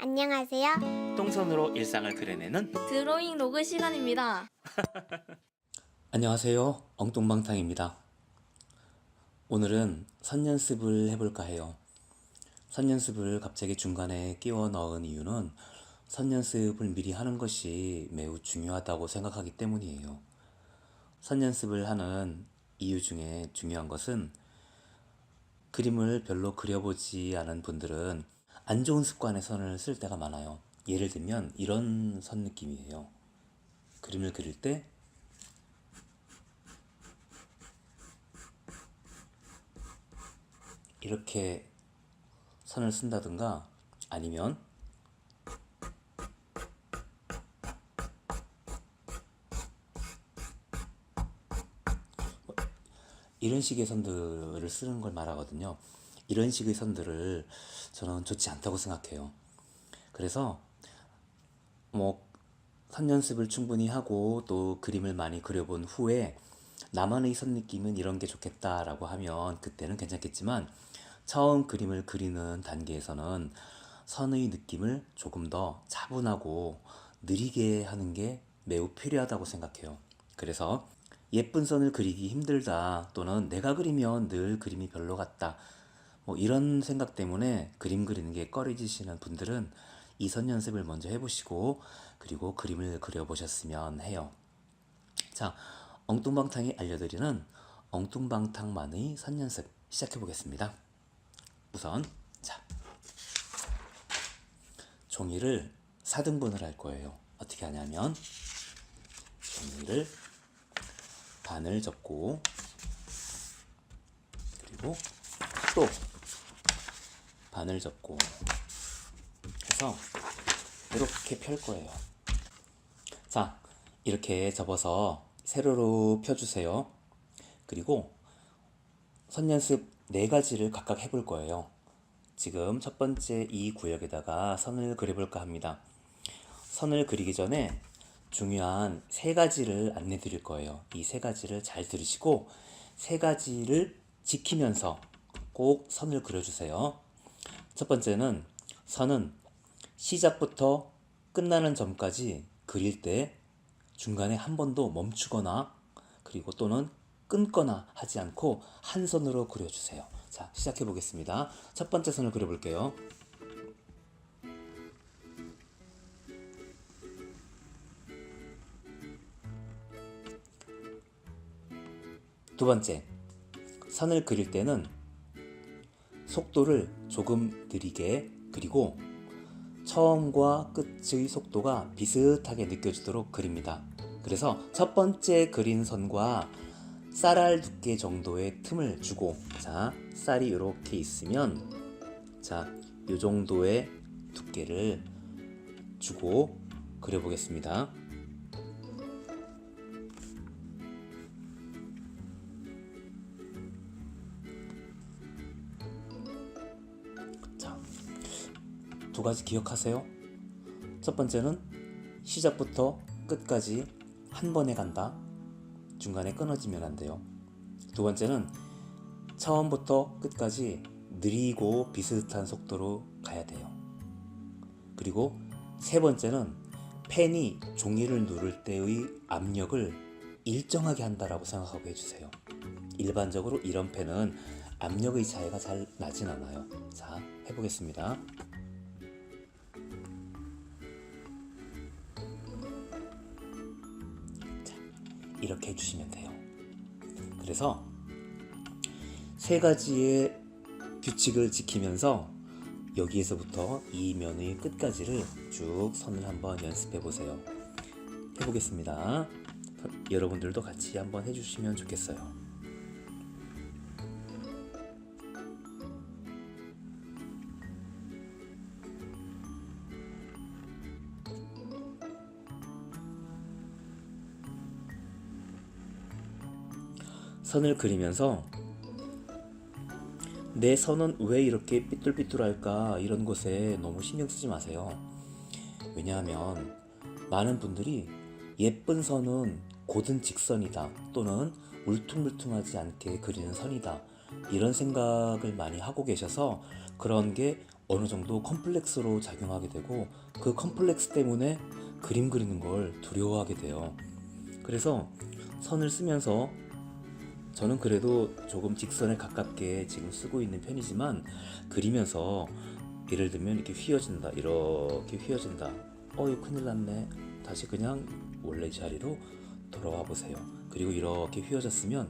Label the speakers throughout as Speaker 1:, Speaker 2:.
Speaker 1: 안녕하세요.
Speaker 2: 똥손으로 일상을 그려내는
Speaker 3: 드로잉 로그 시간입니다.
Speaker 4: 안녕하세요. 엉뚱방탕입니다. 오늘은 선연습을 해볼까 해요. 선연습을 갑자기 중간에 끼워 넣은 이유는 선연습을 미리 하는 것이 매우 중요하다고 생각하기 때문이에요. 선연습을 하는 이유 중에 중요한 것은 그림을 별로 그려보지 않은 분들은 안 좋은 습관의 선을 쓸 때가 많아요. 예를 들면 이런 선 느낌이에요. 그림을 그릴 때 이렇게 선을 쓴다든가 아니면 이런 식의 선들을 쓰는 걸 말하거든요. 이런 식의 선들을 저는 좋지 않다고 생각해요. 그래서 뭐 선 연습을 충분히 하고 또 그림을 많이 그려본 후에 나만의 선 느낌은 이런 게 좋겠다라고 하면 그때는 괜찮겠지만 처음 그림을 그리는 단계에서는 선의 느낌을 조금 더 차분하고 느리게 하는 게 매우 필요하다고 생각해요. 그래서 예쁜 선을 그리기 힘들다 또는 내가 그리면 늘 그림이 별로 같다 뭐 이런 생각 때문에 그림 그리는 게 꺼려지시는 분들은 이선 연습을 먼저 해보시고 그리고 그림을 그려보셨으면 해요. 자, 엉뚱방탕이 알려드리는 엉뚱방탕만의 선 연습 시작해 보겠습니다. 우선 자 종이를 4등분을 할 거예요. 어떻게 하냐면 종이를 반을 접고 그리고 또 반을 접고 해서 이렇게 펼 거예요. 자, 이렇게 접어서 세로로 펴주세요. 그리고 선 연습 네 가지를 각각 해볼 거예요. 지금 첫 번째 이 구역에다가 선을 그려볼까 합니다. 선을 그리기 전에 중요한 세 가지를 안내 드릴 거예요. 이 세 가지를 잘 들으시고 세 가지를 지키면서 꼭 선을 그려주세요. 첫 번째는 선은 시작부터 끝나는 점까지 그릴 때 중간에 한 번도 멈추거나 그리고 또는 끊거나 하지 않고 한 선으로 그려주세요. 자, 시작해 보겠습니다. 첫 번째 선을 그려볼게요. 두 번째, 선을 그릴 때는 속도를 조금 느리게 그리고 처음과 끝의 속도가 비슷하게 느껴지도록 그립니다. 그래서 첫 번째 그린 선과 쌀알 두께 정도의 틈을 주고 자 쌀이 이렇게 있으면 자이 정도의 두께를 주고 그려보겠습니다. 두 가지 기억하세요. 첫 번째는 시작부터 끝까지 한 번에 간다. 중간에 끊어지면 안 돼요. 두 번째는 처음부터 끝까지 느리고 비슷한 속도로 가야 돼요. 그리고 세 번째는 펜이 종이를 누를 때의 압력을 일정하게 한다라고 생각하고 해주세요. 일반적으로 이런 펜은 압력의 차이가 잘 나진 않아요. 자, 해보겠습니다. 이렇게 해주시면 돼요. 그래서 세 가지의 규칙을 지키면서 여기에서부터 이 면의 끝까지를 쭉 선을 한번 연습해 보세요. 해보겠습니다. 여러분들도 같이 한번 해주시면 좋겠어요. 선을 그리면서 내 선은 왜 이렇게 삐뚤삐뚤할까 이런 것에 너무 신경 쓰지 마세요. 왜냐하면 많은 분들이 예쁜 선은 곧은 직선이다 또는 울퉁불퉁하지 않게 그리는 선이다 이런 생각을 많이 하고 계셔서 그런 게 어느 정도 컴플렉스로 작용하게 되고 그 컴플렉스 때문에 그림 그리는 걸 두려워하게 돼요. 그래서 선을 쓰면서 저는 그래도 조금 직선에 가깝게 지금 쓰고 있는 편이지만 그리면서 예를 들면 이렇게 휘어진다 이렇게 휘어진다. 어이 큰일 났네. 다시 그냥 원래 자리로 돌아와 보세요. 그리고 이렇게 휘어졌으면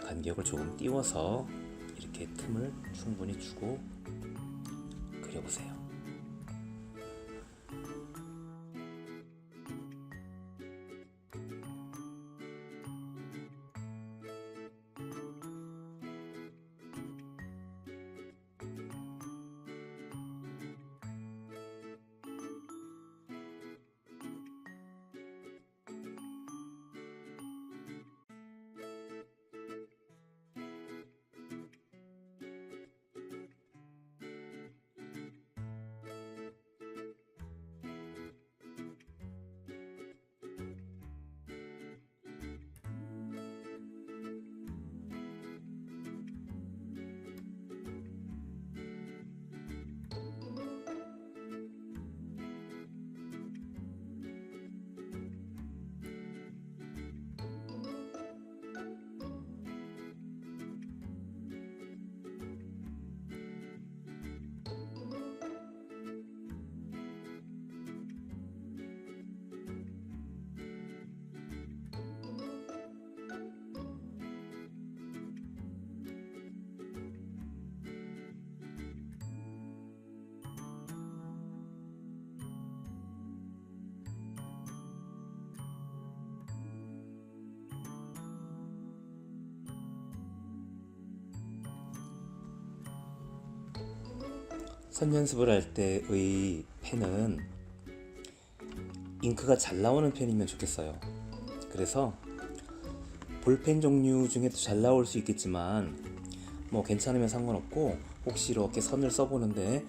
Speaker 4: 간격을 조금 띄워서 이렇게 틈을 충분히 주고 선 연습을 할 때의 펜은 잉크가 잘 나오는 펜이면 좋겠어요. 그래서 볼펜 종류 중에도 잘 나올 수 있겠지만 뭐 괜찮으면 상관없고 혹시 이렇게 선을 써보는데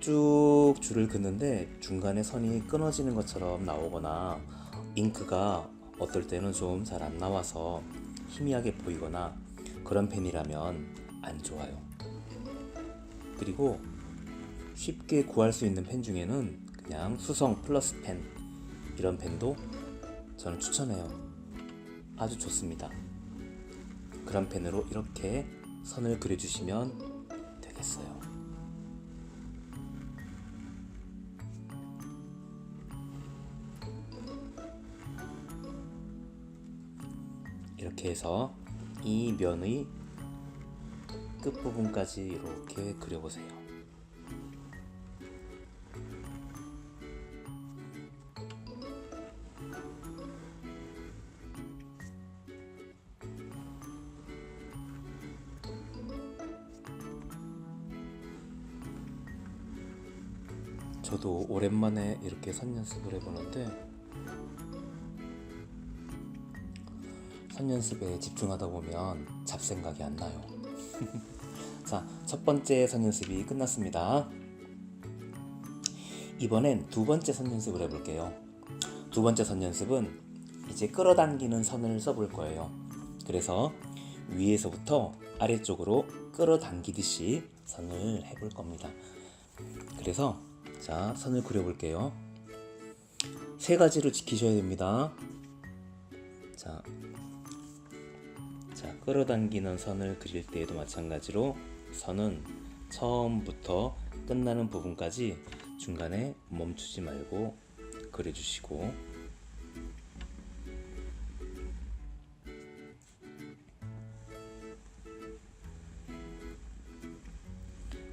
Speaker 4: 쭉 줄을 긋는데 중간에 선이 끊어지는 것처럼 나오거나 잉크가 어떨 때는 좀 잘 안 나와서 희미하게 보이거나 그런 펜이라면 안 좋아요. 그리고 쉽게 구할 수 있는 펜 중에는 그냥 수성 플러스 펜 이런 펜도 저는 추천해요. 아주 좋습니다. 그런 펜으로 이렇게 선을 그려주시면 되겠어요. 이렇게 해서 이 면의 끝부분까지 이렇게 그려보세요. 이렇게 선 연습을 해보는데 선 연습에 집중하다 보면 잡생각이 안 나요. 자, 첫 번째 선 연습이 끝났습니다. 이번엔 두 번째 선 연습을 해볼게요. 두 번째 선 연습은 이제 끌어당기는 선을 써볼 거예요. 그래서 위에서부터 아래쪽으로 끌어당기듯이 선을 해볼 겁니다. 그래서 자, 선을 그려볼게요. 세 가지를 지키셔야 됩니다. 자, 자, 끌어당기는 선을 그릴 때에도 마찬가지로 선은 처음부터 끝나는 부분까지 중간에 멈추지 말고 그려주시고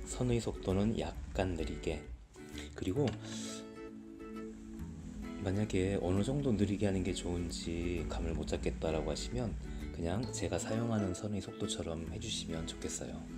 Speaker 4: 선의 속도는 약간 느리게 그리고 만약에 어느 정도 느리게 하는 게 좋은지 감을 못 잡겠다라고 하시면 그냥 제가 사용하는 선의 속도처럼 해주시면 좋겠어요.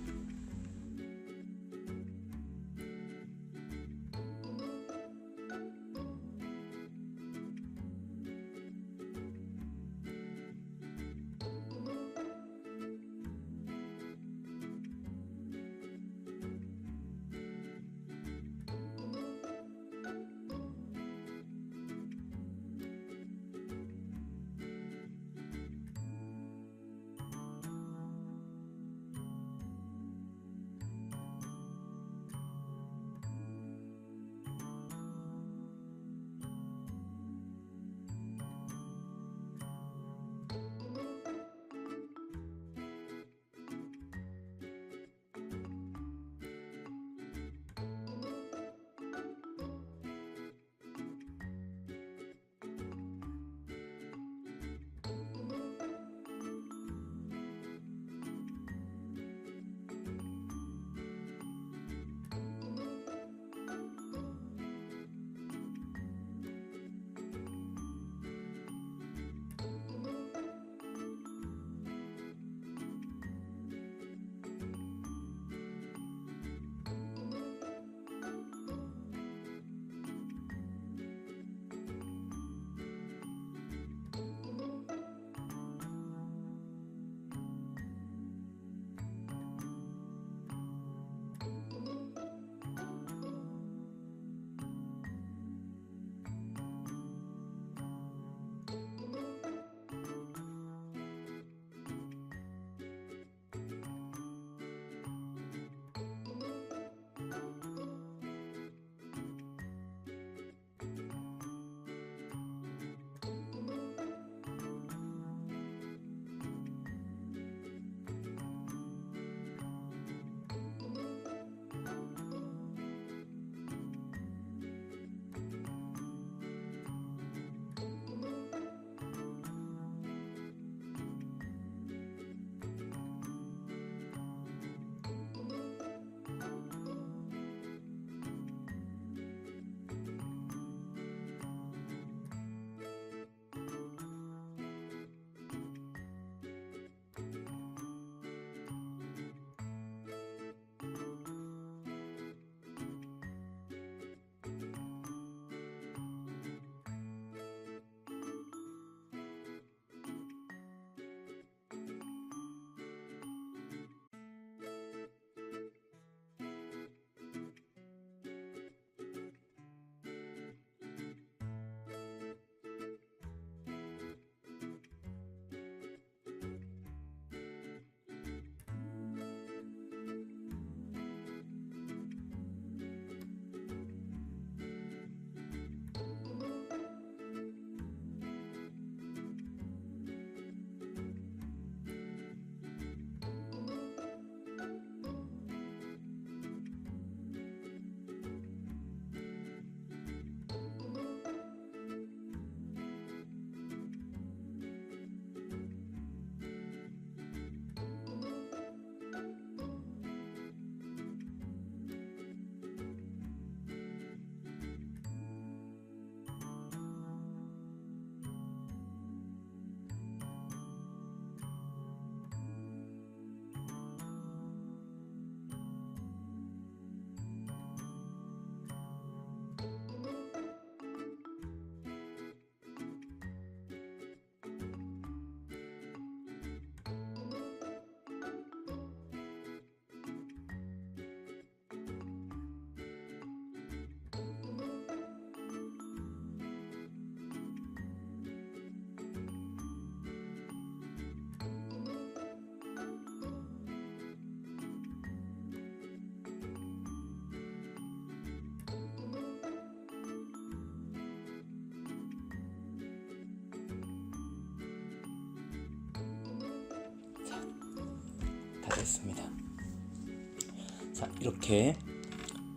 Speaker 4: 자, 이렇게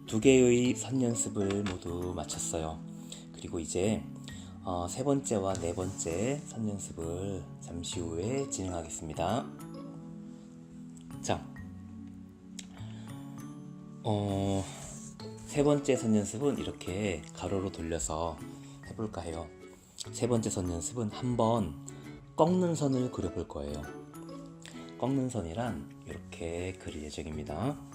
Speaker 4: 두 개의 선 연습을 모두 마쳤어요. 그리고 이제 어, 세 번째와 네 번째 선 연습을 잠시 후에 진행하겠습니다. 자, 어, 세 번째 선 연습은 이렇게 가로로 돌려서 해볼까 해요. 세 번째 선 연습은 한번 꺾는 선을 그려볼 거예요. 꺾는 선이란 이렇게 그릴 예정입니다.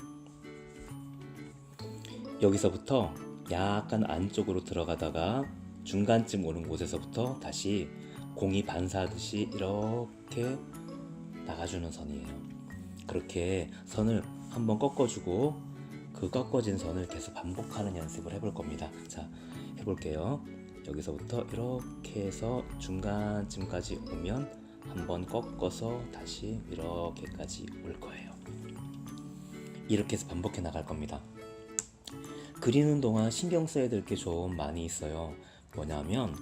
Speaker 4: 여기서부터 약간 안쪽으로 들어가다가 중간쯤 오는 곳에서부터 다시 공이 반사하듯이 이렇게 나가주는 선이에요. 그렇게 선을 한번 꺾어주고 그 꺾어진 선을 계속 반복하는 연습을 해볼 겁니다. 자, 해볼게요. 여기서부터 이렇게 해서 중간쯤까지 오면 한번 꺾어서 다시 이렇게까지 올 거예요. 이렇게 해서 반복해 나갈 겁니다. 그리는 동안 신경 써야 될 게 좀 많이 있어요. 뭐냐면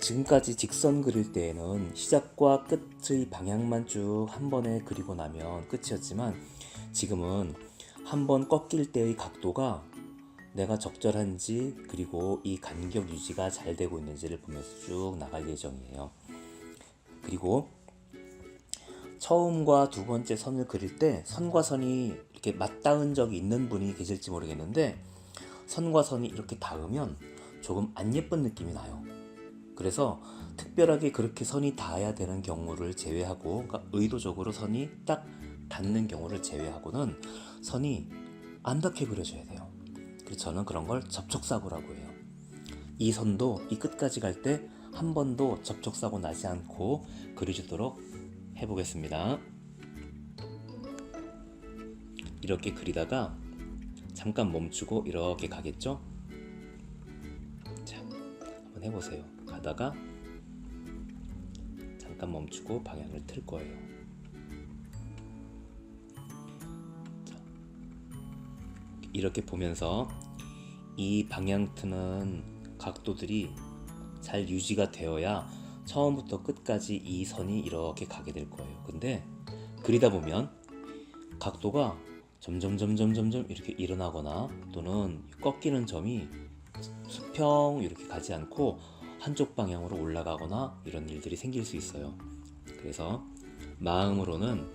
Speaker 4: 지금까지 직선 그릴 때에는 시작과 끝의 방향만 쭉 한 번에 그리고 나면 끝이었지만 지금은 한 번 꺾일 때의 각도가 내가 적절한지 그리고 이 간격 유지가 잘 되고 있는지를 보면서 쭉 나갈 예정이에요. 그리고 처음과 두 번째 선을 그릴 때 선과 선이 이렇게 맞닿은 적이 있는 분이 계실지 모르겠는데 선과 선이 이렇게 닿으면 조금 안 예쁜 느낌이 나요. 그래서 특별하게 그렇게 선이 닿아야 되는 경우를 제외하고 그러니까 의도적으로 선이 딱 닿는 경우를 제외하고는 선이 안 닿게 그려져야 돼요. 그래서 저는 그런 걸 접촉사고라고 해요. 이 선도 이 끝까지 갈 때 한 번도 접촉사고 나지 않고 그려주도록 해보겠습니다. 이렇게 그리다가 잠깐 멈추고 이렇게 가겠죠? 자, 한번 해보세요. 가다가 잠깐 멈추고 방향을 틀 거예요. 자, 이렇게 보면서 이 방향 트는 각도들이 잘 유지가 되어야 처음부터 끝까지 이 선이 이렇게 가게 될 거예요. 근데 그리다 보면 각도가 점점 점점 점점 이렇게 일어나거나 또는 꺾이는 점이 수평 이렇게 가지 않고 한쪽 방향으로 올라가거나 이런 일들이 생길 수 있어요. 그래서 마음으로는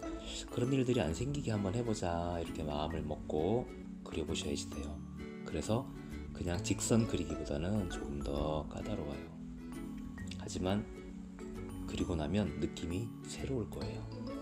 Speaker 4: 그런 일들이 안 생기게 한번 해보자 이렇게 마음을 먹고 그려보셔야지 돼요. 그래서 그냥 직선 그리기보다는 조금 더 까다로워요. 하지만 그리고 나면 느낌이 새로울 거예요.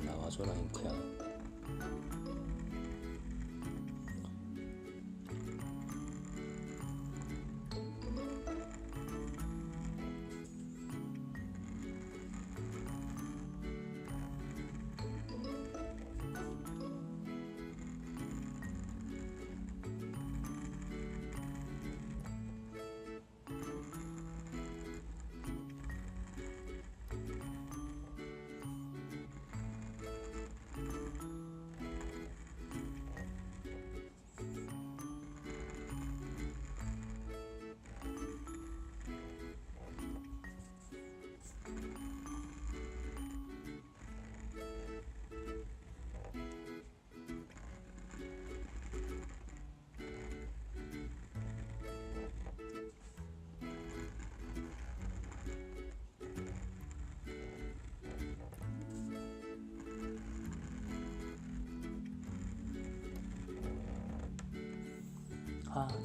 Speaker 4: 음, 잘좀 나와줘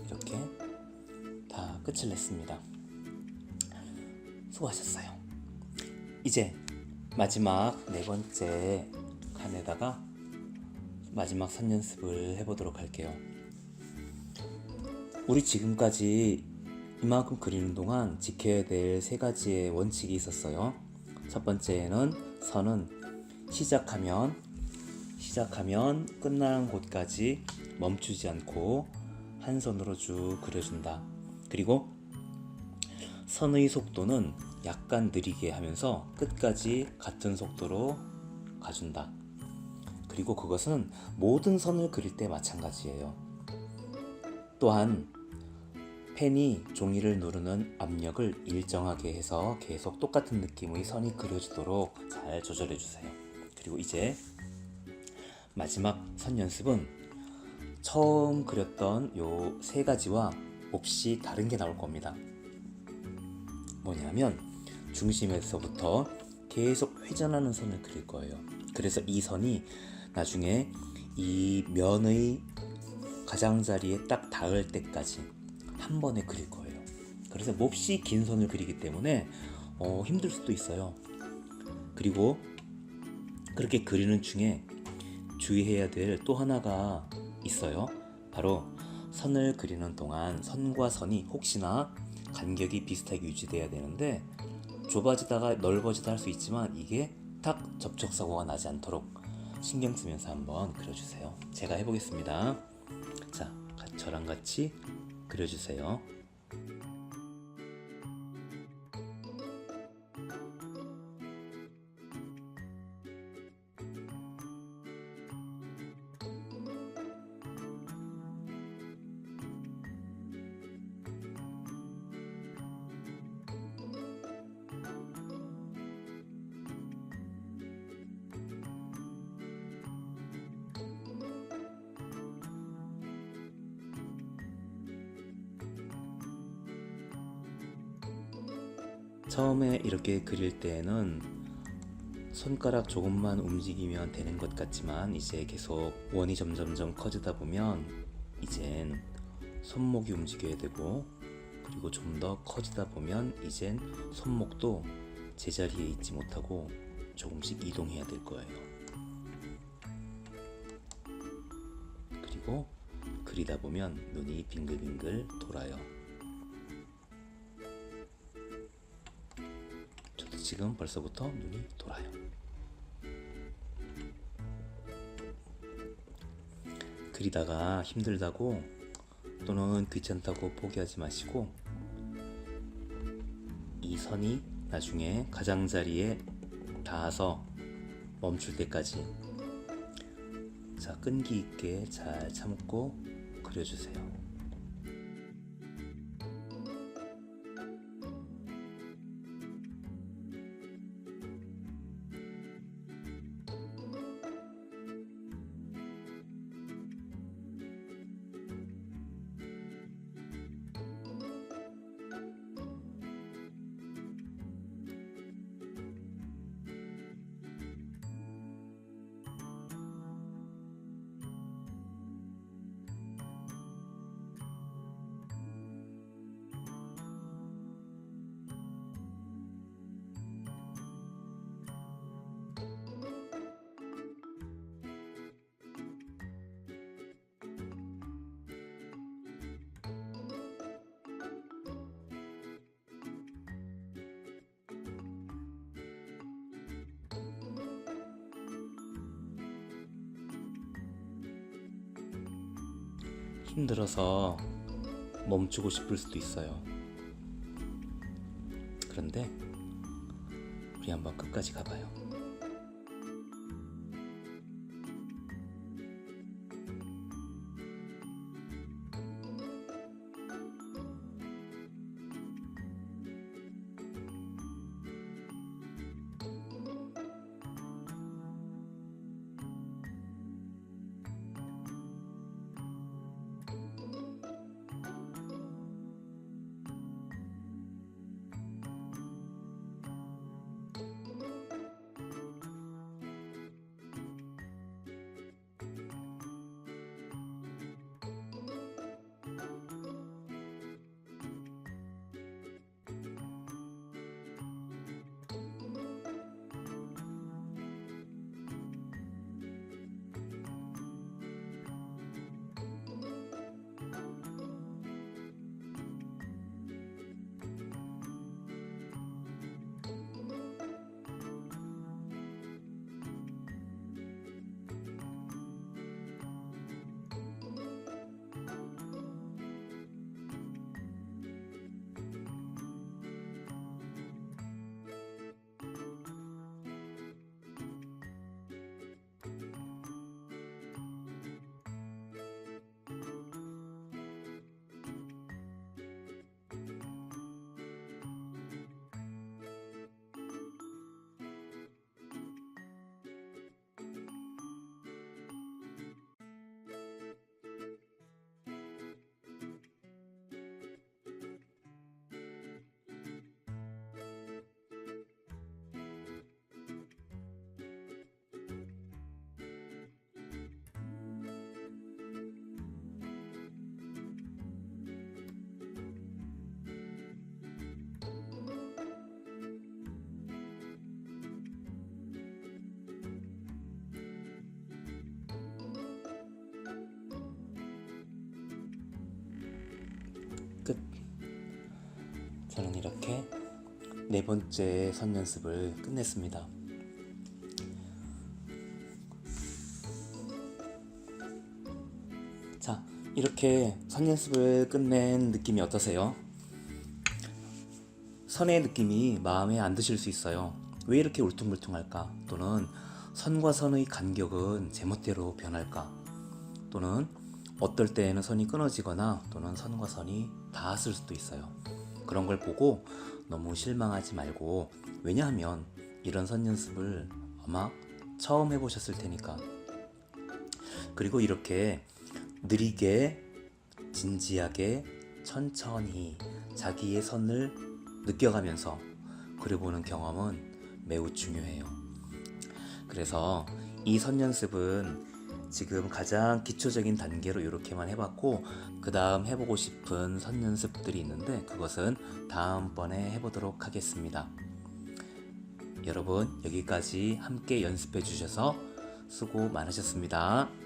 Speaker 4: 이렇게 다 끝을 냈습니다. 수고하셨어요. 이제 마지막 네 번째 칸에다가 마지막 선 연습을 해보도록 할게요. 우리 지금까지 이만큼 그리는 동안 지켜야 될 세 가지의 원칙이 있었어요. 첫 번째는 선은 시작하면 시작하면 끝나는 곳까지 멈추지 않고 한 선으로 쭉 그려준다. 그리고 선의 속도는 약간 느리게 하면서 끝까지 같은 속도로 가준다. 그리고 그것은 모든 선을 그릴 때 마찬가지예요. 또한 펜이 종이를 누르는 압력을 일정하게 해서 계속 똑같은 느낌의 선이 그려지도록 잘 조절해 주세요. 그리고 이제 마지막 선 연습은 처음 그렸던 요 세 가지와 몹시 다른 게 나올 겁니다. 뭐냐면 중심에서부터 계속 회전하는 선을 그릴 거예요. 그래서 이 선이 나중에 이 면의 가장자리에 딱 닿을 때까지 한 번에 그릴 거예요. 그래서 몹시 긴 선을 그리기 때문에 어, 힘들 수도 있어요. 그리고 그렇게 그리는 중에 주의해야 될 또 하나가 있어요. 바로 선을 그리는 동안 선과 선이 혹시나 간격이 비슷하게 유지돼야 되는데 좁아지다가 넓어지다 할 수 있지만 이게 딱 접촉 사고가 나지 않도록 신경 쓰면서 한번 그려주세요. 제가 해보겠습니다. 자, 가- 저랑 같이 그려주세요. 처음에 이렇게 그릴 때는 손가락 조금만 움직이면 되는 것 같지만 이제 계속 원이 점점점 커지다 보면 이젠 손목이 움직여야 되고 그리고 좀 더 커지다 보면 이젠 손목도 제자리에 있지 못하고 조금씩 이동해야 될 거예요. 그리고 그리다 보면 눈이 빙글빙글 돌아요. 지금 벌써부터 눈이 돌아요. 그리다가 힘들다고 또는 귀찮다고 포기하지 마시고 이 선이 나중에 가장자리에 닿아서 멈출 때까지 자 끈기 있게 잘 참고 그려주세요. 힘들어서 멈추고 싶을 수도 있어요. 그런데 우리 한번 끝까지 가봐요. 저는 이렇게 네 번째 선 연습을 끝냈습니다. 자, 이렇게 선 연습을 끝낸 느낌이 어떠세요? 선의 느낌이 마음에 안 드실 수 있어요. 왜 이렇게 울퉁불퉁할까? 또는 선과 선의 간격은 제멋대로 변할까? 또는 어떨 때에는 선이 끊어지거나 또는 선과 선이 닿았을 수도 있어요. 그런 걸 보고 너무 실망하지 말고 왜냐하면 이런 선 연습을 아마 처음 해보셨을 테니까 그리고 이렇게 느리게 진지하게 천천히 자기의 선을 느껴가면서 그려보는 경험은 매우 중요해요. 그래서 이 선 연습은 지금 가장 기초적인 단계로 이렇게만 해봤고 그 다음 해보고 싶은 선 연습들이 있는데 그것은 다음번에 해보도록 하겠습니다. 여러분 여기까지 함께 연습해 주셔서 수고 많으셨습니다.